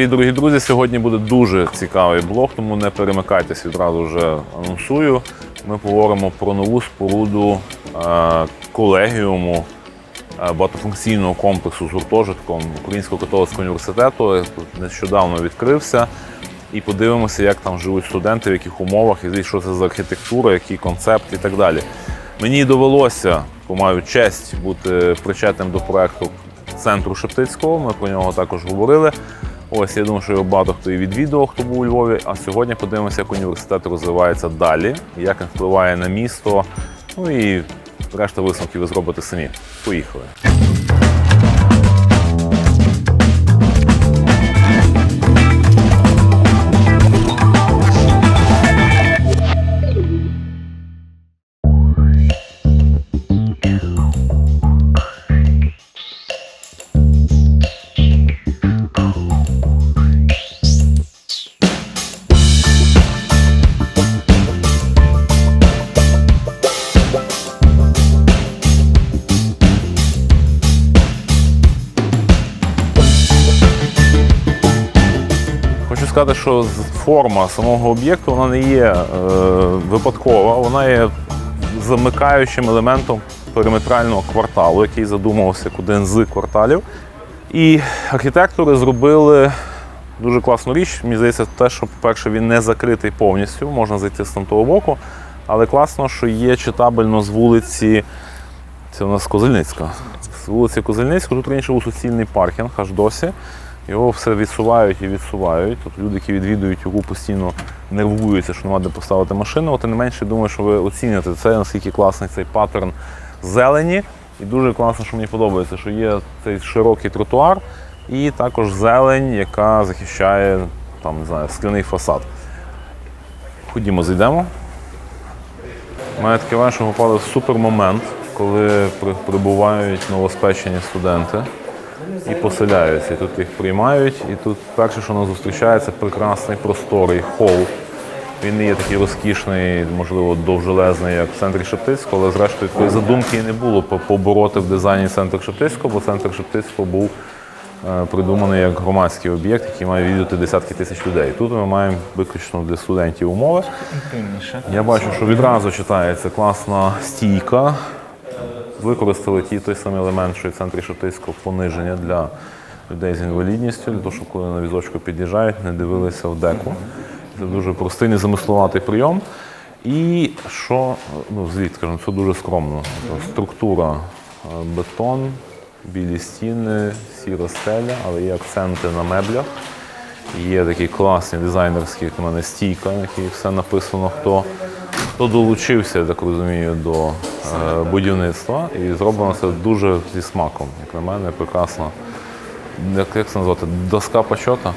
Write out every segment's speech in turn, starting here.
Привіт, дорогі друзі! Сьогодні буде дуже цікавий блог, тому не перемикайтесь відразу вже анонсую. Ми поговоримо про нову споруду е, колегіуму е, багатофункційного комплексу з гуртожитком Українського католицького університету. Е, нещодавно відкрився. І подивимося, як там живуть студенти, в яких умовах, і що це за архітектура, який концепт і так далі. Мені довелося, бо маю честь бути причетним до проекту центру Шептицького. Ми про нього також говорили. Ось я думаю, що його багато хто і відвідував, хто був у Львові. А сьогодні подивимося, як університет розвивається далі, як він впливає на місто. Ну і решта висновків ви зробите самі. Поїхали. Сказати, що форма самого об'єкту вона не є е, випадкова, вона є замикаючим елементом периметрального кварталу, який задумувався як один з кварталів. І архітектори зробили дуже класну річ. Мені здається, те, що, по-перше, він не закритий повністю, можна зайти з того боку. Але класно, що є читабельно з вулиці. Це у нас Козельницька. З вулиці Козельницької тут раніше був суцільний паркінг аж досі. Його все відсувають і відсувають. Тобто люди, які відвідують його, постійно нервуються, що нема де поставити машину. Тим не менше, думаю, що ви оціните це, наскільки класний цей паттерн зелені. І дуже класно, що мені подобається, що є цей широкий тротуар і також зелень, яка захищає там, не знаю, скляний фасад. Ходімо, зайдемо. У мене таке ми попали в супермомент, коли прибувають новоспечені студенти і поселяються. І тут їх приймають. І тут перше, що нас зустрічає, це прекрасний просторий хол. Він не є такий розкішний, можливо, довжелезний, як в центрі Шептицького, але зрештою такої задумки і не було по- побороти в дизайні центр Шептицького, бо центр Шептицького був е, придуманий як громадський об'єкт, який має відвідати десятки тисяч людей. Тут ми маємо виключно для студентів умови. Я бачу, що відразу читається класна стійка. Використали ті, той самий елемент, що і в центрі Шептицького пониження для людей з інвалідністю, для того, щоб коли на візочку під'їжджають, не дивилися в деку. Це дуже простий, незамисловатий прийом. І що, ну, звідки, скажімо, це дуже скромно. Структура е, бетон, білі стіни, сіра стеля, але є акценти на меблях. Є такий класний дизайнерський як у мене стійка, на якій все написано, хто, хто долучився, я так розумію, до е, будівництва. І зроблено це дуже зі смаком. Як на мене, прекрасно. Як, як це назвати? Доска почота.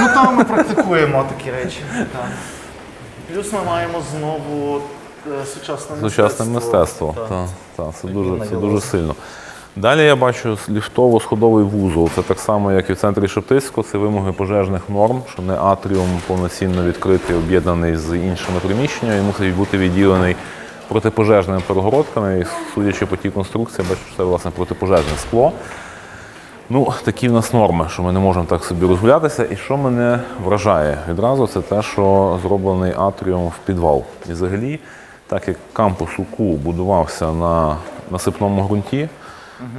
Ну там ми практикуємо такі речі. Так. Плюс ми маємо знову е, сучасне мистецтво. Сучасне мистецтво. Так. Та, та, це, дуже, це дуже сильно. Далі я бачу ліфтово-сходовий вузол. Це так само, як і в центрі Шептицького, це вимоги пожежних норм, що не атріум повноцінно відкритий, об'єднаний з іншими приміщеннями, і мусить бути відділений протипожежними перегородками. І судячи по тій конструкції, я бачу, що це власне протипожежне скло. Ну, такі в нас норми, що ми не можемо так собі розгулятися. І що мене вражає відразу, це те, що зроблений атріум в підвал. І взагалі, так як кампус УКУ будувався на насипному ґрунті,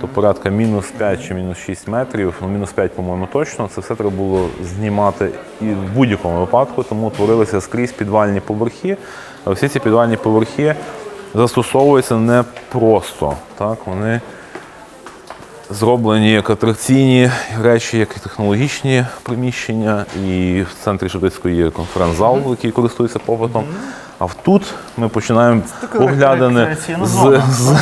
то порядка мінус 5 чи мінус 6 метрів, ну мінус 5, по-моєму, точно, це все треба було знімати і в будь-якому випадку, тому творилися скрізь підвальні поверхи. А всі ці підвальні поверхи застосовуються не просто. Так? Вони зроблені як атракційні речі, як і технологічні приміщення. І в центрі Шептицької є конференц-зал, який користується попитом. А тут ми починаємо оглядини рекреаційна з, з,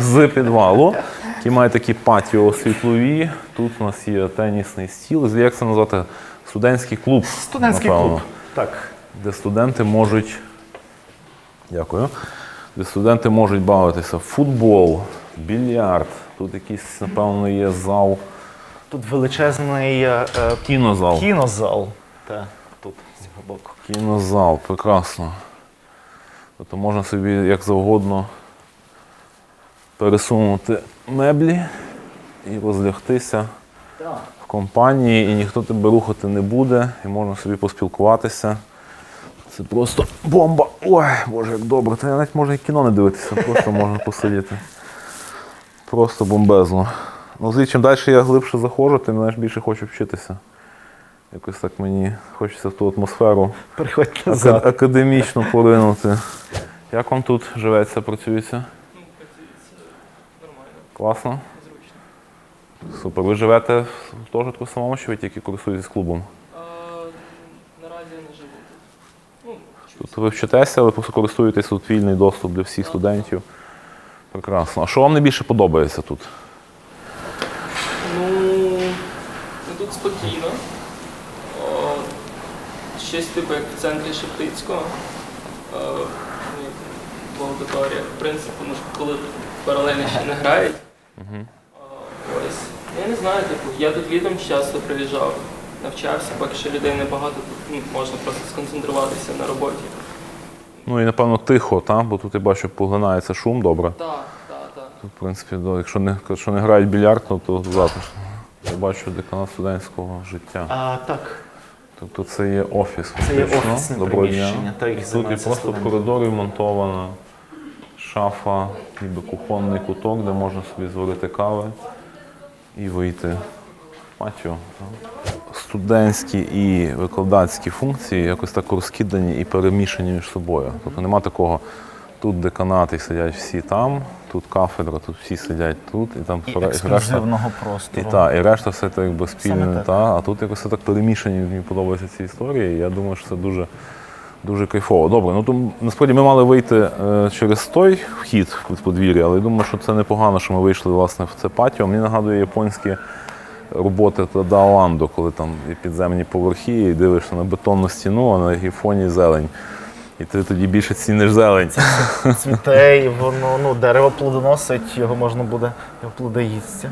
з підвалу, який має такі патіо світлові. Тут у нас є тенісний стіл. Як це назвати? Студентський клуб. Студентський напевно клуб. Так. де студенти можуть. Дякую. Де студенти можуть бавитися в футбол, більярд. Тут якийсь, напевно, є зал, Тут величезний е, е, кінозал. кінозал. Так, тут з цього боку. Кінозал, прекрасно. Тобто можна собі як завгодно пересунути меблі і розлягтися в компанії, і ніхто тебе рухати не буде, і можна собі поспілкуватися. Це просто бомба. Ой, боже, як добре. Та навіть можна і кіно не дивитися, просто можна посидіти. Просто бомбезно. Ну, звідси, чим далі я глибше заходжу, тим знаєш, більше хочу вчитися. Якось так мені хочеться в ту атмосферу назад. академічно поринути. Як вам тут живеться, працюється? Класно? зручно. Супер. Ви живете в гуртожитку самому, чи ви тільки користуєтесь клубом? Наразі я не живу тут. Ну. Тут ви вчитеся, але просто користуєтесь тут вільний доступ для всіх студентів. Прекрасно. А що вам найбільше подобається тут? Ну, ну, тут спокійно. О, щось типу як в центрі Шептицького. Е, ну, як в аудиторіях. В принципі, ну, коли паралельно ще не грають. А, ось. Я не знаю, типу, я тут літом часто приїжджав, навчався, поки що людей небагато, тут ну, можна просто сконцентруватися на роботі. Ну і напевно тихо, та? бо тут я бачу, поглинається шум добре. Так, так, так. Тут, в принципі, да, якщо не, якщо не грають більярд, то, то затишно. Я бачу деканат студентського життя. А, так, Тобто це є офіс. Це є офісне приміщення, І тут займаються просто в коридорі вмонтована шафа, ніби кухонний куток, де можна собі зварити кави і вийти в патіо. Студентські і викладацькі функції якось так розкидані і перемішані між собою. Тобто нема такого. Тут деканати сидять всі там, тут кафедра, тут всі сидять тут, і там і решта- ексклюзивного і простору. та, і решта все так якби спільне, та, а тут якось все так перемішані, мені подобаються ці історії. Я думаю, що це дуже, дуже кайфово. Добре, ну то насправді ми мали вийти е, через той вхід в подвір'я, але я думаю, що це непогано, що ми вийшли власне в це патіо. Мені нагадує японські роботи Даоландо, коли там є підземні поверхи, і дивишся на бетонну стіну, а на її фоні зелень. І ти тоді більше ціниш зелень. Цвіте, і воно, ну, дерево плодоносить, його можна буде, його плоди їсти.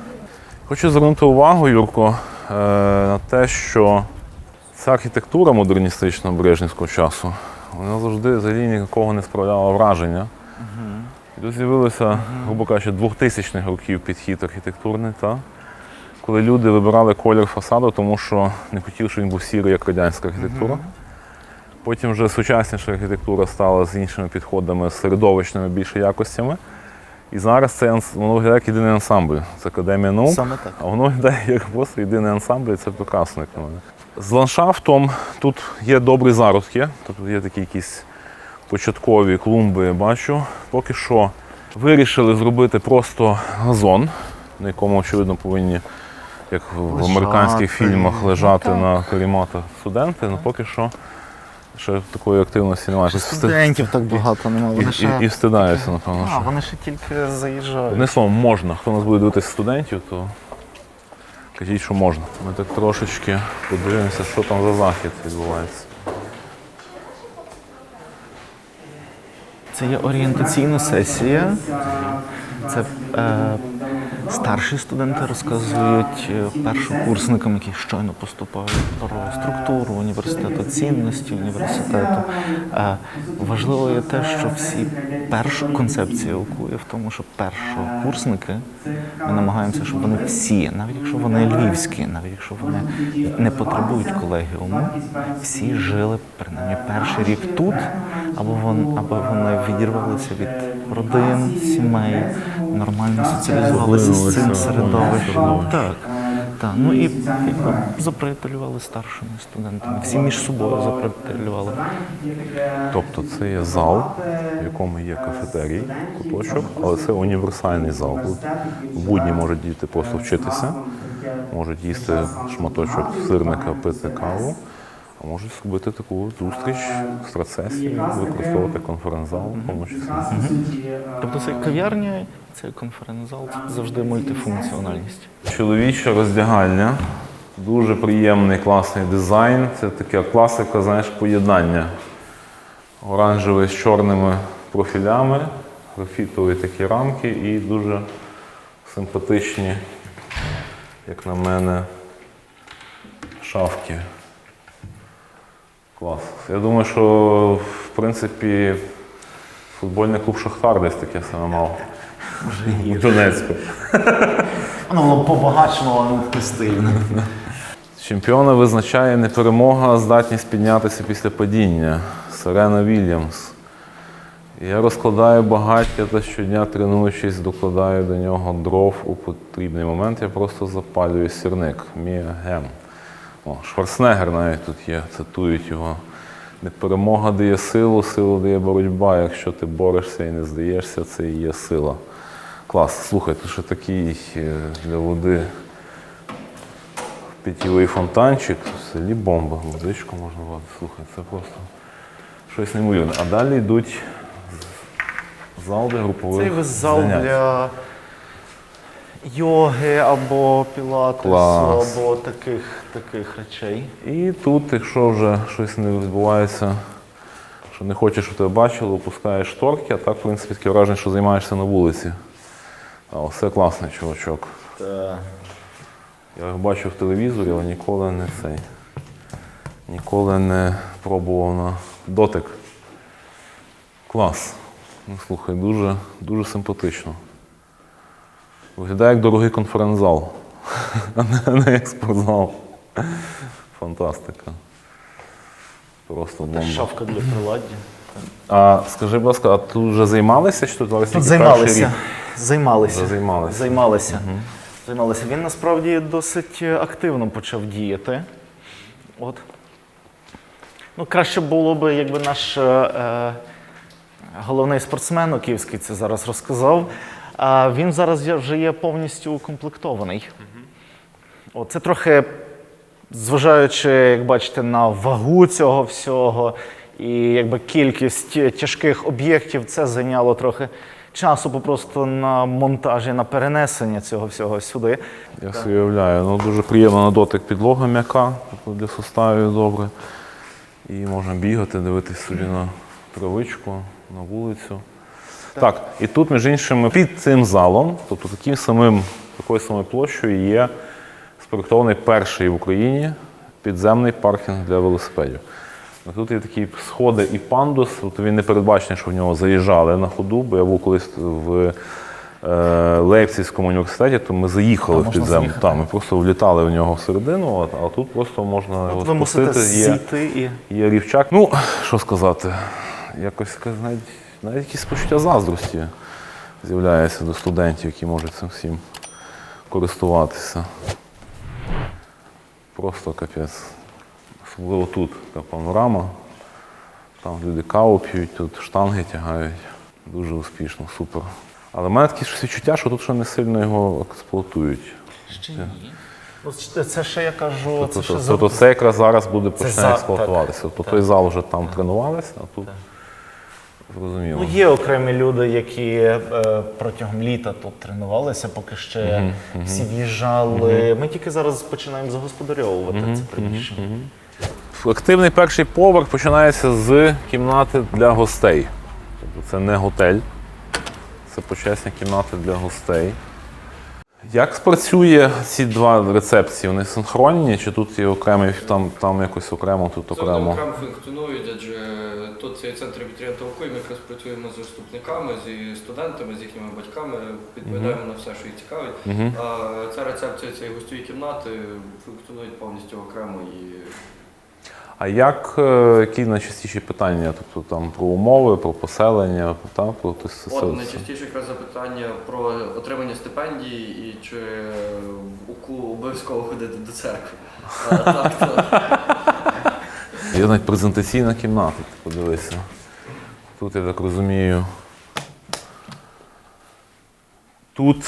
Хочу звернути увагу, Юрко, е, на те, що ця архітектура модерністична брежнівського часу, вона завжди взагалі нікого не справляла враження. І Тут з'явилося, грубо кажучи, 2000-х років підхід архітектурний, та? коли люди вибирали колір фасаду, тому що не хотіли, щоб він був сірий, як радянська архітектура. Потім вже сучасніша архітектура стала з іншими підходами, середовищними більше якостями. І зараз це воно виглядає як єдиний ансамбль. Це академія наук. Саме так. А воно йде як просто єдиний ансамбль, і це прекрасно, як на мене. З ландшафтом тут є добрі заростки, тобто є такі якісь початкові клумби, я бачу. Поки що вирішили зробити просто газон, на якому, очевидно, повинні, як в Лежати. американських фільмах, лежати Ну, так. на каріматах студенти. Ну поки що ще такої активності немає. Щось Студентів так багато немає. І, Вони і, ще... і встидаюся, напевно. А, що. вони ще тільки заїжджають. Одним словом, можна. Хто нас буде дивитися студентів, то кажіть, що можна. Ми так трошечки подивимося, що там за захід відбувається. Це є орієнтаційна сесія. Це е, старші студенти розказують е, першокурсникам, які щойно поступають про структуру університету, цінності університету. Е, важливо є те, що всі першу концепція ОКУ є в тому, що першокурсники ми намагаємося, щоб вони всі, навіть якщо вони львівські, навіть якщо вони не потребують колегіуму, всі жили принаймні перший рік тут, або вони, або вони відірвалися від родин, сімей, нормально соціалізувалися з цим середовищем. Так. Так, ну і якби, заприятелювали старшими студентами. Всі між собою заприятелювали. Тобто це є зал, в якому є кафетерій, куточок, але це універсальний зал. Тут в будні можуть діти просто вчитися, можуть їсти шматочок сирника, пити каву, а можуть зробити таку зустріч, страцесію, використовувати конференц-зал, в тому числі. Тобто це кав'ярня, це конференц-зал, завжди мультифункціональність. Чоловіча роздягальня. Дуже приємний, класний дизайн. Це така класика, знаєш, поєднання. Оранжевий з чорними профілями, графітові такі рамки і дуже симпатичні, як на мене, шафки. Клас. Я думаю, що в принципі футбольний клуб Шахтар десь таке саме мав. У Донецьку. Воно було побагачено, але не таке стильне. Чемпіона визначає не перемога, а здатність піднятися після падіння. Серена Вільямс. Я розкладаю багаття та щодня тренуючись, докладаю до нього дров у потрібний момент. Я просто запалюю сірник. Мія Гем. О, Шварценеггер навіть тут є, цитують його. Не перемога дає силу, силу дає боротьба. Якщо ти борешся і не здаєшся, це і є сила. Клас. Слухай, тут ще такий е, для води питьовий фонтанчик, в селі бомба, водичку можна води. Слухай, це просто щось неймовірне. А далі йдуть зал для групових Це весь зал занять. для йоги або пілатесу, Клас. або таких, таких речей. І тут, якщо вже щось не відбувається, що не хочеш, щоб тебе бачили, опускаєш шторки, а так, в принципі, таке враження, що займаєшся на вулиці. А все класний чувачок. Та Я його бачив в телевізорі, але ніколи не цей. Ніколи не пробував на дотик. Клас. Ну, слухай, дуже, дуже симпатично. Виглядає як дорогий конференц-зал, а не, як спортзал. Фантастика. Просто бомба. шафка для приладдя. А скажи, будь ласка, а тут вже займалися чи тут Тут займалися. Займалися. Вже займалися. Займалися. Займалися. Він насправді досить активно почав діяти. От. Ну, краще було б, якби наш е, е, головний спортсмен київський це зараз розказав. А він зараз вже є повністю укомплектований. От, це трохи, зважаючи, як бачите, на вагу цього всього і якби кількість тяжких об'єктів, це зайняло трохи часу просто на монтаж і на перенесення цього всього сюди. Я собі уявляю. Ну, дуже приємно на дотик підлога м'яка, тобто для суставів добре. І можна бігати, дивитись собі на травичку, на вулицю. Так, і тут, між іншим, під цим залом, тобто таким самим, такою самою площею є спроектований перший в Україні підземний паркінг для велосипедів. Тут є такі сходи і пандус, тобто він не передбачений, що в нього заїжджали на ходу, бо я був колись в е, Лейпцизькому університеті, то ми заїхали в заїхати. Там, ми просто влітали в нього всередину, а тут просто можна його спустити. Є, і. є рівчак. Ну, що сказати, якось ска- навіть, якісь почуття заздрості з'являється до студентів, які можуть цим всім користуватися. Просто капець. Особливо тут така панорама. Там люди каву п'ють, тут штанги тягають. Дуже успішно, супер. Але в мене таке відчуття, що тут ще не сильно його експлуатують. Ще ні. Це- це ще я кажу, це ще Тобто, за- тобто це якраз зараз буде почне експлуатуватися. Тобто той зал вже там тренувалися, а тут зрозуміло. Ну, є окремі люди, які е, протягом літа тут тренувалися, поки ще всі в'їжджали. Ми тільки зараз починаємо загосподарьовувати це приміщення. Активний перший поверх починається з кімнати для гостей. Тобто це не готель, це почесні кімнати для гостей. Як спрацює ці два рецепції? Вони синхронні, чи тут є окремий, там, там якось окремо, тут Це вони окремо? окремо функціонують, адже тут цей центр підтримки толку, і ми якраз працюємо з вступниками, зі студентами, з їхніми батьками, відповідаємо на все, що їх цікавить. А ця рецепція цієї гостьової кімнати функціонують повністю окремо і А як е, які найчастіші питання? Тобто там про умови, про поселення, та, про те- От найчастіше якраз запитання про отримання стипендії і чи у обов'язково ходити до церкви. Є навіть презентаційна кімната, ти подивися. Тут, я так розумію. Тут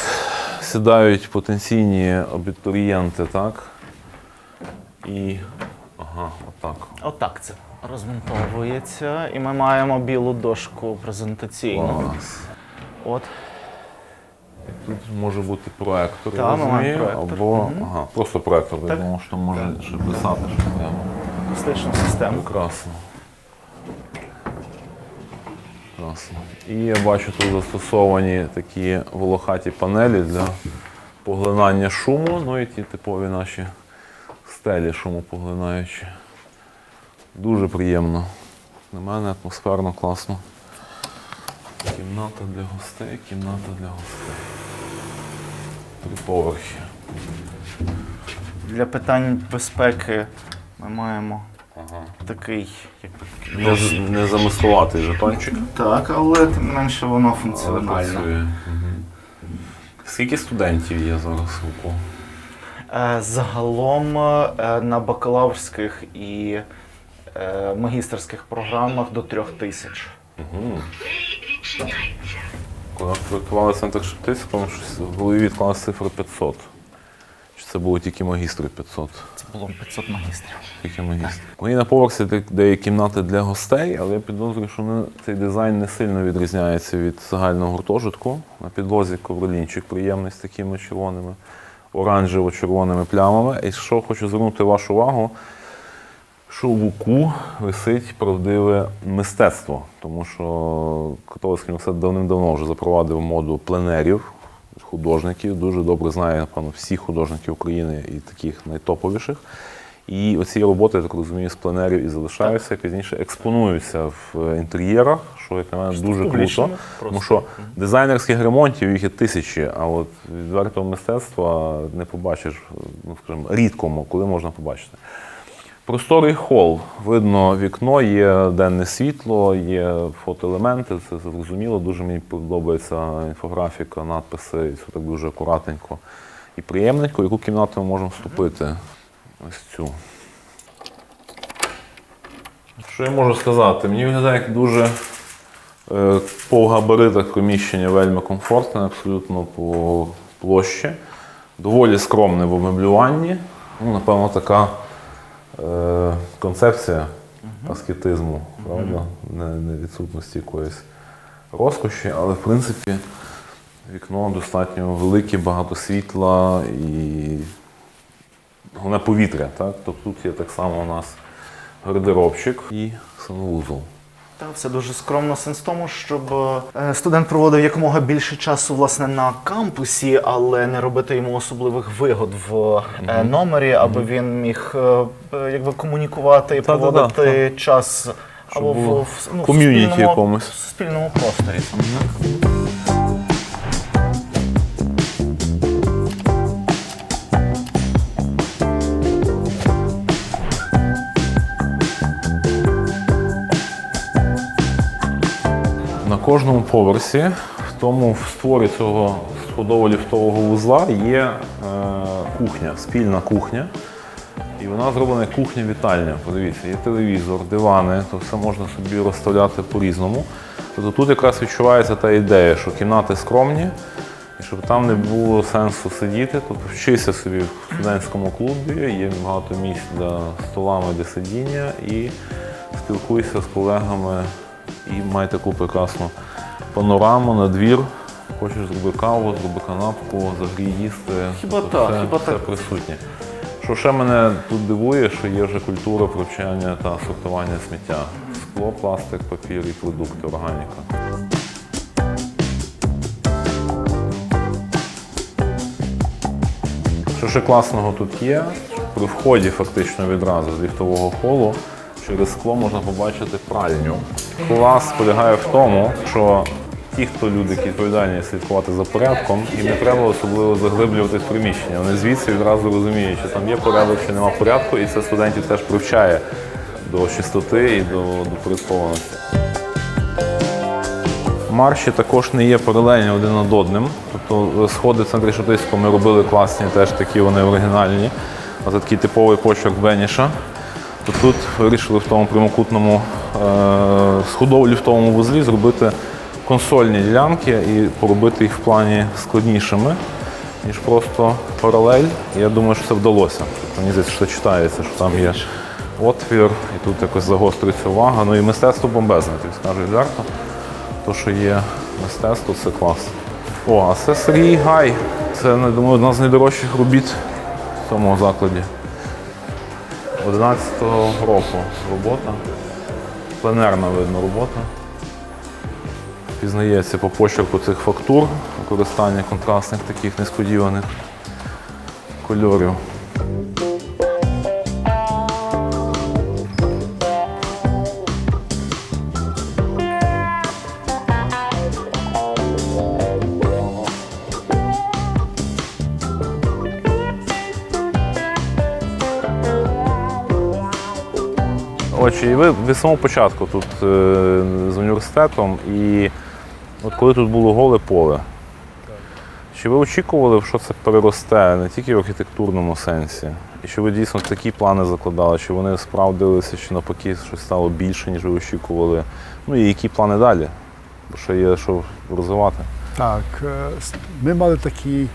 сідають потенційні абітурієнти, так? І. Ага, отак. Отак це розмонтовується, і ми маємо білу дошку презентаційну. Клас. От. Тут може бути проектор, я Так, ми маємо розумію, проектор. або ага, просто проектор, я Так. думав, що може ще писати щось треба. акустичну систему. Прекрасно. Прекрасно. І я бачу тут застосовані такі волохаті панелі для поглинання шуму, ну і ті типові наші стелі шумопоглинаючі. Дуже приємно. На мене атмосферно класно. Кімната для гостей, кімната для гостей. Три поверхи. Для питань безпеки ми маємо такий, якби Не, з- не замислуватий жетончик. Так, але тим менше воно Але функціональне. Скільки студентів є зараз в УКУ? Е, Загалом е, на бакалаврських і е, магістерських програмах до трьох тисяч. Угу. Коли проєктували центр Шептицького, щось в голові відклала цифра 500. Чи це було тільки магістри 500? Це було 500 магістрів. Тільки магістр. Мої на поверсі, де- де є кімнати для гостей, але я підозрюю, що вони- цей дизайн не сильно відрізняється від загального гуртожитку. На підлозі ковролінчик приємний з такими червоними, оранжево-червоними плямами. І що хочу звернути вашу увагу, що в УКУ висить правдиве мистецтво, тому що католицький університет давним-давно вже запровадив моду пленерів, художників. Дуже добре знає, напевно, всіх художників України і таких найтоповіших. І оці роботи, я так розумію, з пленерів і залишаються, пізніше експонуються в інтер'єрах, що, як на мене, дуже круто. Тому що дизайнерських ремонтів їх є тисячі, а от відвертого мистецтва не побачиш, ну скажімо, рідкому, коли можна побачити. Просторий хол, видно вікно, є денне світло, є фотоелементи, це зрозуміло. Дуже мені подобається інфографіка, надписи, і це так дуже акуратненько і приємненько. Яку кімнату ми можемо вступити? Ось цю. Що я можу сказати? Мені виглядає як дуже е, по габаритах приміщення вельми комфортне, абсолютно по площі. Доволі скромне в обмеблюванні. Ну, напевно, така е, концепція аскетизму, правда? Не, не відсутності якоїсь розкоші, але в принципі вікно достатньо велике, багато світла і головне повітря. Так? Тобто тут є так само у нас гардеробчик і санвузол. Так, все дуже скромно. Сенс в тому, щоб е, студент проводив якомога більше часу власне на кампусі, але не робити йому особливих вигод в е, номері, аби він міг е, якби комунікувати і проводити час або в, в, ну, в спільному- якомусь. в спільному просторі. На кожному поверсі, в тому в створі цього сходово-ліфтового вузла є е, кухня, спільна кухня. І вона зроблена кухня-вітальня. Подивіться, є телевізор, дивани, то все можна собі розставляти по-різному. Тобто тут якраз відчувається та ідея, що кімнати скромні, і щоб там не було сенсу сидіти. Тобто вчися собі в студентському клубі, є багато місць для столами для сидіння і спілкуйся з колегами і май таку прекрасну панораму на двір. Хочеш зроби каву, зроби канапку, загрій їсти. Хіба Тобто так, все, хіба все так. присутнє. Що ще мене тут дивує, що є вже культура привчання та сортування сміття. Скло, пластик, папір і продукти, органіка. Що ще класного тут є, при вході фактично відразу з ліфтового холу через скло можна побачити пральню. Клас полягає в тому, що ті, хто люди, які відповідальні слідкувати за порядком, їм не треба особливо заглиблюватись в приміщення. Вони звідси відразу розуміють, чи там є порядок, чи нема порядку, і це студентів теж привчає до чистоти і до, до порядкованості. Марші також не є паралельні один над одним. Тобто сходи в центрі Шептицького ми робили класні, теж такі вони оригінальні. Це такий типовий почерк Беніша. То тут вирішили в тому прямокутному е, сходово-ліфтовому вузлі зробити консольні ділянки і поробити їх в плані складнішими, ніж просто паралель. Я думаю, що це вдалося. Тобто, Мені здається, що читається, що там є отвір, і тут якось загострюється увага. Ну і мистецтво бомбезне, тобі скажу відверто. То, що є мистецтво, це клас. О, а це Сергій Гай. Це, я думаю, одна з найдорожчих робіт в цьому закладі. 11-го року робота. Пленерна видно робота. Пізнається по почерку цих фактур, використання контрастних таких несподіваних кольорів. Очі. І ви від самого початку тут е, з університетом, і от коли тут було голе поле, чи ви очікували, що це переросте не тільки в архітектурному сенсі? І що ви дійсно такі плани закладали, чи вони справдилися, чи навпаки щось стало більше, ніж ви очікували? Ну і які плани далі? Бо ще є що розвивати. Так, е, ми мали такі,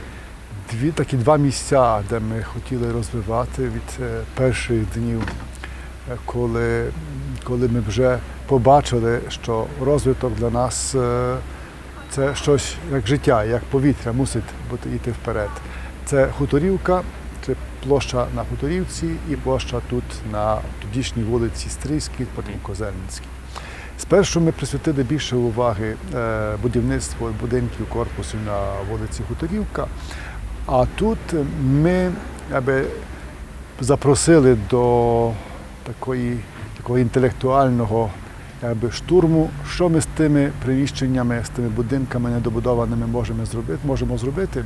дві, такі два місця, де ми хотіли розвивати від е, перших днів, коли, коли ми вже побачили, що розвиток для нас е, це щось як життя, як повітря мусить бути йти вперед. Це хуторівка, це площа на Хуторівці і площа тут на тодішній вулиці Стрийській, потім Козельницькій. Спершу ми присвятили більше уваги е, будівництву будинків корпусів на вулиці Хуторівка, а тут ми аби, запросили до такої, такого інтелектуального якби, штурму, що ми з тими приміщеннями, з тими будинками недобудованими можемо зробити. Можемо зробити.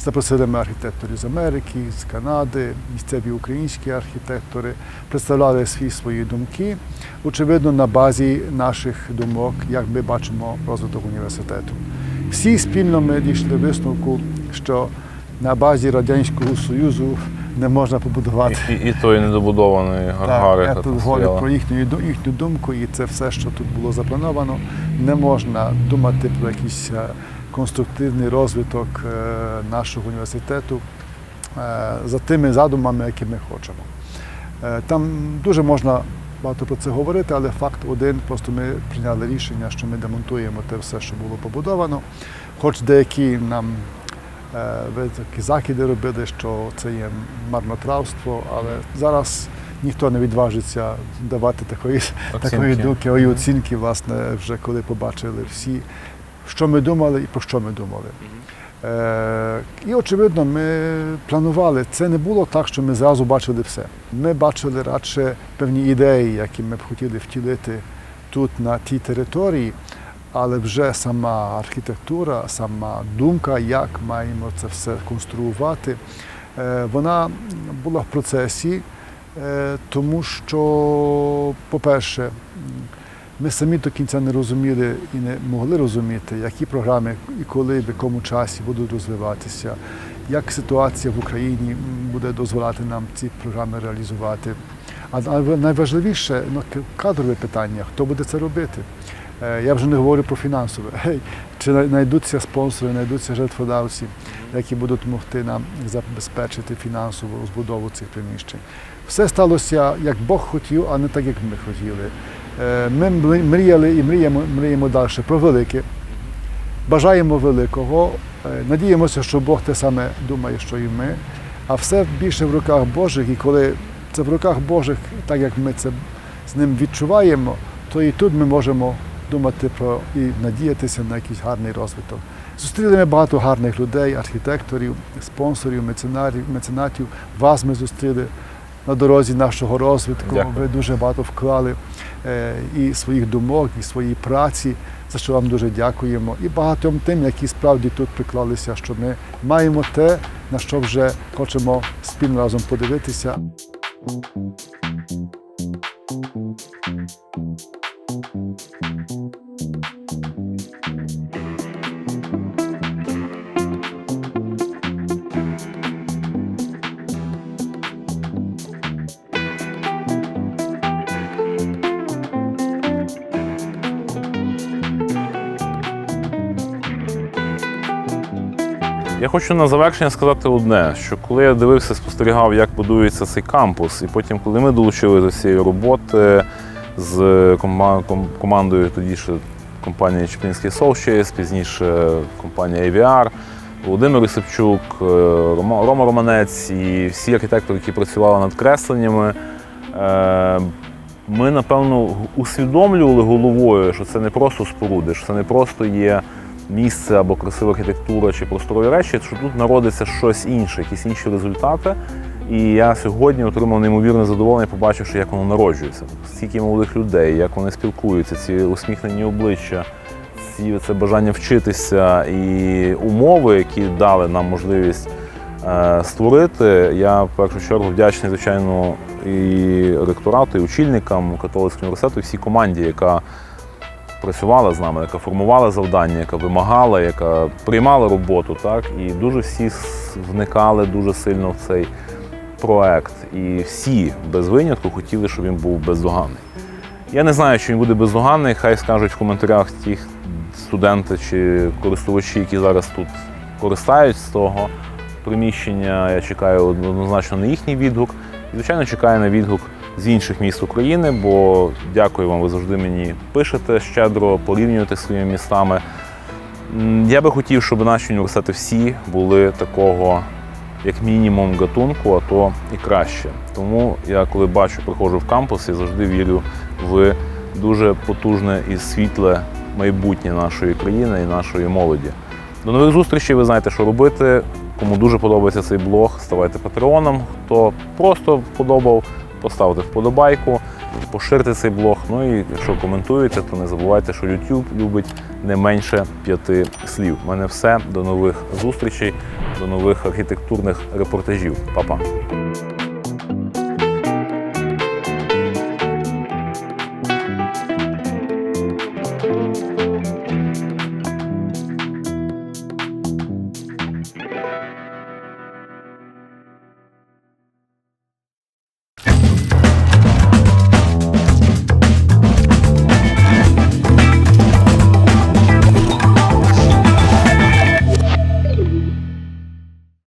Запросили ми архітекторів з Америки, з Канади, місцеві українські архітектори, представляли свої свої думки, очевидно, на базі наших думок, як ми бачимо розвиток університету. Всі спільно ми дійшли висновку, що на базі Радянського Союзу не можна побудувати. І, і, і тої недобудованої гаргари. Так, я тут говорю про їхню, їхню думку, і це все, що тут було заплановано. Не можна думати про якийсь е, конструктивний розвиток е, нашого університету е, за тими задумами, які ми хочемо. Там дуже можна багато про це говорити, але факт один, просто ми прийняли рішення, що ми демонтуємо те все, що було побудовано. Хоч деякі нам ви такі закиди робили, що це є марнотравство, але зараз ніхто не відважиться давати такої, такої думки, ої оцінки, власне, вже коли побачили всі, що ми думали і про що ми думали. Е, і очевидно, ми планували. Це не було так, що ми зразу бачили все. Ми бачили радше певні ідеї, які ми б хотіли втілити тут, на тій території, але вже сама архітектура, сама думка, як маємо це все конструювати, е, вона була в процесі, е, тому що, по-перше, ми самі до кінця не розуміли і не могли розуміти, які програми і коли, в якому часі будуть розвиватися, як ситуація в Україні буде дозволяти нам ці програми реалізувати. А найважливіше кадрове питання, хто буде це робити. Е, Я вже не говорю про фінансове. Чи знайдуться спонсори, знайдуться жертводавці, які будуть допомогти нам забезпечити фінансову розбудову цих приміщень. Все сталося, як Бог хотів, а не так, як ми хотіли. Е, Ми мріяли і мріємо, мріємо далі про велике. Бажаємо великого, е, надіємося, що Бог те саме думає, що і ми. А все більше в руках Божих, і коли це в руках Божих, так як ми це з ним відчуваємо, то і тут ми можемо думати про і надіятися на якийсь гарний розвиток. Зустріли ми багато гарних людей, архітекторів, спонсорів, меценарів, меценатів. Вас ми зустріли на дорозі нашого розвитку. Дякую. Ви дуже багато вклали е, і своїх думок, і своєї праці, за що вам дуже дякуємо. І багатьом тим, які справді тут приклалися, що ми маємо те, на що вже хочемо спільно разом подивитися. Хочу на завершення сказати одне: що коли я дивився, спостерігав, як будується цей кампус, і потім, коли ми долучили до цієї роботи з кома- командою тоді ще компанії Чеплінський Associates, пізніше компанія AVR, Володимир Ісипчук, е, Рома Рома Романець і всі архітектори, які працювали над кресленнями. е, Ми, напевно, усвідомлювали головою, що це не просто споруди, що це не просто є місце або красива архітектура чи просторові речі, що тут народиться щось інше, якісь інші результати. І я сьогодні отримав неймовірне задоволення, побачивши, як воно народжується. Стільки молодих людей, як вони спілкуються, ці усміхнені обличчя, ці це бажання вчитися і умови, які дали нам можливість е, створити. Я в першу чергу вдячний, звичайно, і ректорату, і очільникам католицького університету, і всій команді, яка працювала з нами, яка формувала завдання, яка вимагала, яка приймала роботу. Так? І дуже всі вникали дуже сильно в цей проект. І всі без винятку хотіли, щоб він був бездоганний. Я не знаю, чи він буде бездоганний, хай скажуть в коментарях ті студенти чи користувачі, які зараз тут користають з того приміщення. Я чекаю однозначно на їхній відгук. І, звичайно, чекаю на відгук з інших міст України, бо дякую вам, ви завжди мені пишете щедро, порівнюєте своїми містами. Я би хотів, щоб наші університети всі були такого, як мінімум, гатунку, а то і краще. Тому я, коли бачу, приходжу в кампус, я завжди вірю в дуже потужне і світле майбутнє нашої країни і нашої молоді. До нових зустрічей, ви знаєте, що робити. Кому дуже подобається цей блог, ставайте патреоном. Хто просто подобав, поставте вподобайку, поширте цей блог. Ну і якщо коментуєте, то не забувайте, що YouTube любить не менше п'яти слів. У мене все. До нових зустрічей, до нових архітектурних репортажів. Па-па.